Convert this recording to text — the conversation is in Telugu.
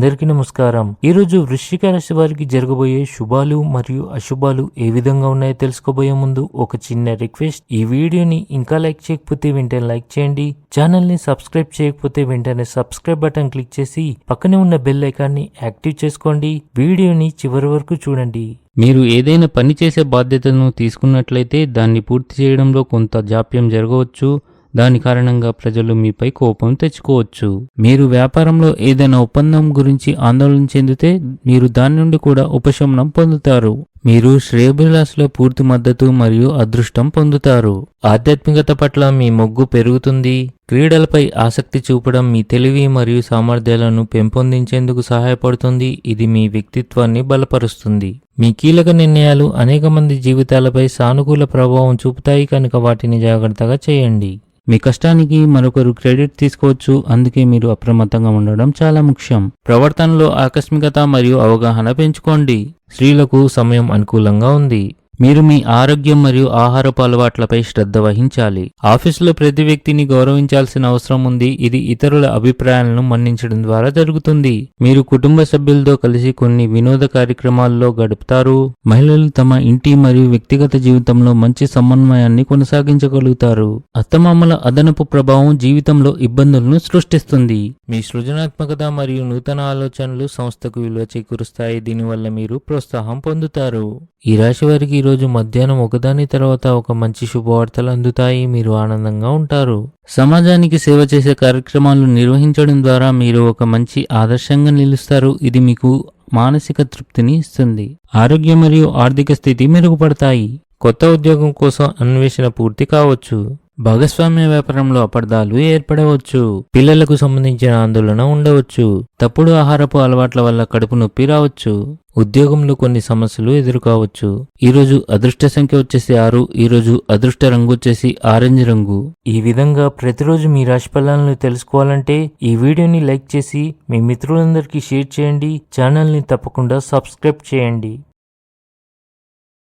అందరికీ నమస్కారం. ఈ రోజు వృశ్చిక రాశి వారికి జరగబోయే శుభాలు మరియు అశుభాలు ఏ విధంగా ఉన్నాయో తెలుసుకోబోయే ముందు ఒక చిన్న రిక్వెస్ట్. ఈ వీడియోని ఇంకా లైక్ చేయకపోతే వెంటనే లైక్ చేయండి. ఛానల్ని సబ్స్క్రైబ్ చేయకపోతే వెంటనే సబ్స్క్రైబ్ బటన్ క్లిక్ చేసి పక్కనే ఉన్న బెల్ ఐకాన్ని యాక్టివ్ చేసుకోండి. వీడియోని చివరి వరకు చూడండి. మీరు ఏదైనా పని చేసే బాధ్యతను తీసుకున్నట్లయితే దాన్ని పూర్తి చేయడంలో కొంత జాప్యం జరగవచ్చు. దాని కారణంగా ప్రజలు మీపై కోపం తెచ్చుకోవచ్చు. మీరు వ్యాపారంలో ఏదైనా ఒప్పందం గురించి ఆందోళన చెందితే మీరు దాని నుండి కూడా ఉపశమనం పొందుతారు. మీరు శ్రేయభిలాసుల పూర్తి మద్దతు మరియు అదృష్టం పొందుతారు. ఆధ్యాత్మికత పట్ల మీ మొగ్గు పెరుగుతుంది. క్రీడలపై ఆసక్తి చూపడం మీ తెలివి మరియు సామర్థ్యాలను పెంపొందించేందుకు సహాయపడుతుంది. ఇది మీ వ్యక్తిత్వాన్ని బలపరుస్తుంది. మీ కీలక నిర్ణయాలు అనేక మంది జీవితాలపై సానుకూల ప్రభావం చూపుతాయి. కనుక వాటిని జాగ్రత్తగా చేయండి. మీ కష్టానికి మరొకరు క్రెడిట్ తీసుకోవచ్చు. అందుకే మీరు అప్రమత్తంగా ఉండడం చాలా ముఖ్యం. ప్రవర్తనలో ఆకస్మికత మరియు అవగాహన పెంచుకోండి. స్త్రీలకు సమయం అనుకూలంగా ఉంది. మీరు మీ ఆరోగ్యం మరియు ఆహారపు అలవాట్లపై శ్రద్ధ వహించాలి. ఆఫీసులో ప్రతి వ్యక్తిని గౌరవించాల్సిన అవసరం ఉంది. ఇది ఇతరుల అభిప్రాయాలను మన్నించడం ద్వారా జరుగుతుంది. మీరు కుటుంబ సభ్యులతో కలిసి కొన్ని వినోద కార్యక్రమాల్లో గడుపుతారు. మహిళలు తమ ఇంటి మరియు వ్యక్తిగత జీవితంలో మంచి సమన్వయాన్ని కొనసాగించగలుగుతారు. అత్తమామల అదనపు ప్రభావం జీవితంలో ఇబ్బందులను సృష్టిస్తుంది. మీ సృజనాత్మకత మరియు నూతన ఆలోచనలు సంస్థకు విలువ చేకూరుస్తాయి. దీనివల్ల మీరు ప్రోత్సాహం పొందుతారు. ఈ రాశి వారికి ఈరోజు మధ్యాహ్నం ఒకదాని తర్వాత ఒక మంచి శుభవార్తలు అందుతాయి. మీరు ఆనందంగా ఉంటారు. సమాజానికి సేవ చేసే కార్యక్రమాలు నిర్వహించడం ద్వారా మీరు ఒక మంచి ఆదర్శంగా నిలుస్తారు. ఇది మీకు మానసిక తృప్తిని ఇస్తుంది. ఆరోగ్యం మరియు ఆర్థిక స్థితి మెరుగుపడతాయి. కొత్త ఉద్యోగం కోసం అన్వేషణ పూర్తి కావచ్చు. భాగస్వామ్య వ్యాపారంలో అపార్థాలు ఏర్పడవచ్చు. పిల్లలకు సంబంధించిన ఆందోళన ఉండవచ్చు. తప్పుడు ఆహారపు అలవాట్ల వల్ల కడుపు నొప్పి రావచ్చు. ఉద్యోగంలో కొన్ని సమస్యలు ఎదుర్కోవచ్చు. ఈరోజు అదృష్ట సంఖ్య వచ్చేసి ఆరు ఈరోజు అదృష్ట రంగు వచ్చేసి ఆరెంజ్ రంగు. ఈ విధంగా ప్రతిరోజు మీ రాశి ఫలాలను తెలుసుకోవాలంటే ఈ వీడియోని లైక్ చేసి మీ మిత్రులందరికీ షేర్ చేయండి. ఛానల్ని తప్పకుండా సబ్స్క్రైబ్ చేయండి.